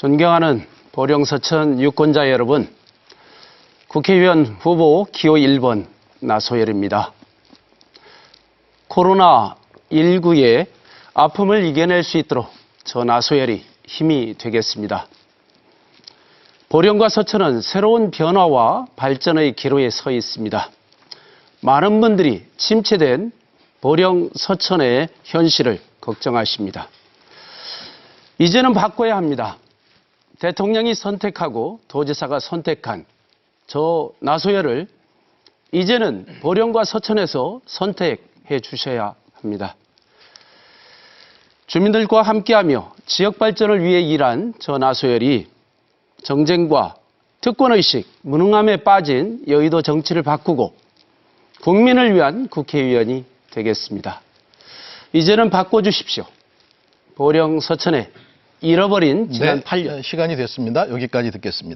존경하는 보령서천 유권자 여러분, 국회의원 후보 기호 1번 나소열입니다. 코로나19의 아픔을 이겨낼 수 있도록 저 나소열이 힘이 되겠습니다. 보령과 서천은 새로운 변화와 발전의 기로에 서 있습니다. 많은 분들이 침체된 보령 서천의 현실을 걱정하십니다. 이제는 바꿔야 합니다. 대통령이 선택하고 도지사가 선택한 저 나소열을 이제는 보령과 서천에서 선택해 주셔야 합니다. 주민들과 함께하며 지역 발전을 위해 일한 저 나소열이 정쟁과 특권의식, 무능함에 빠진 여의도 정치를 바꾸고 국민을 위한 국회의원이 되겠습니다. 이제는 바꿔주십시오. 보령 서천에 잃어버린 지난 네, 8년. 시간이 됐습니다. 여기까지 듣겠습니다.